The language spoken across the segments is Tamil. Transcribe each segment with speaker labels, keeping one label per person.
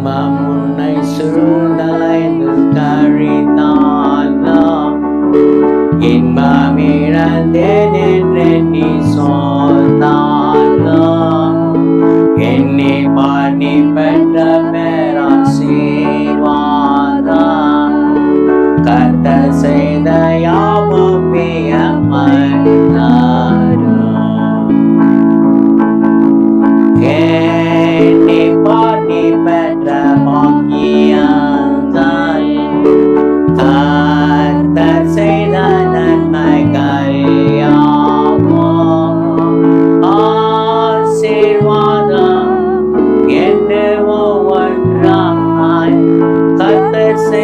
Speaker 1: இன்பம் சுருண்டலை சூழ்ந்தலைந்து கழித்தாலும் இன்பம் என்று நீ சொன்னாலும் என்னை பண்ணி பெற்ற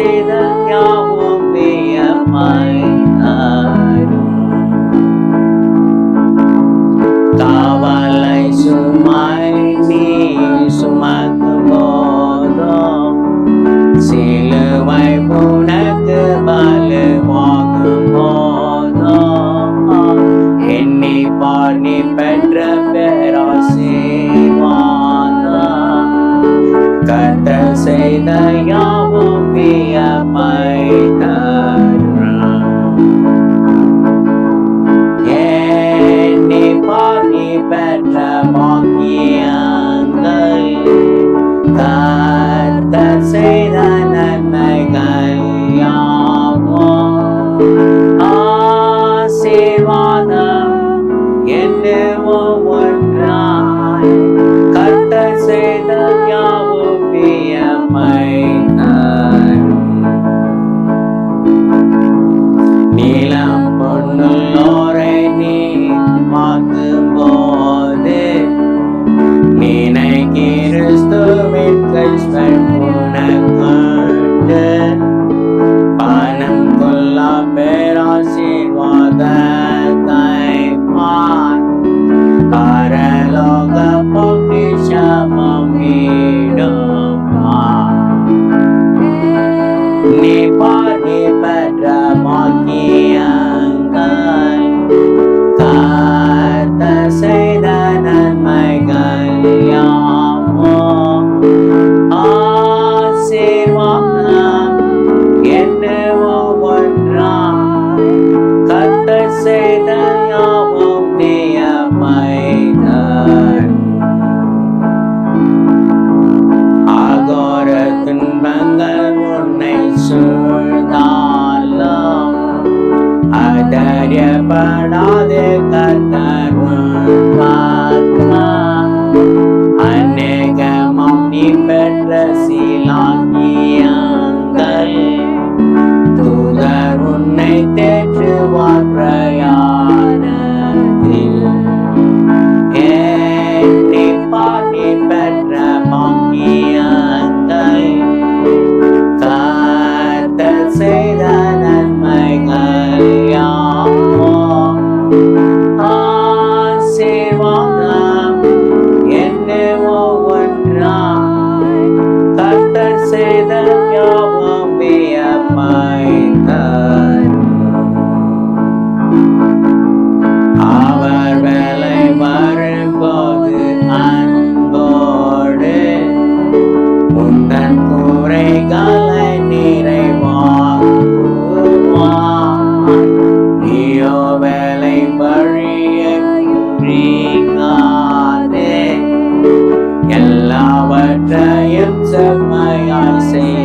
Speaker 1: கத்தர் செய்த யாவும் பியமாய் காவலை சுமை நீ சுமக்கும் போதும். சிலுவை உனக்கு பலுவாகும் போதும். எண்ணி பாணி பெற்ற பேராசீர்வாதம் கத்த செய்த யாவும் வியமை தரும் via maitara Kene poni petra moki angai Tata sedana mai gayamo Asivana Yende wo wo And I can't mit te is megy. பயப்படாதே அவற்றையும் செம்மையாய் செய்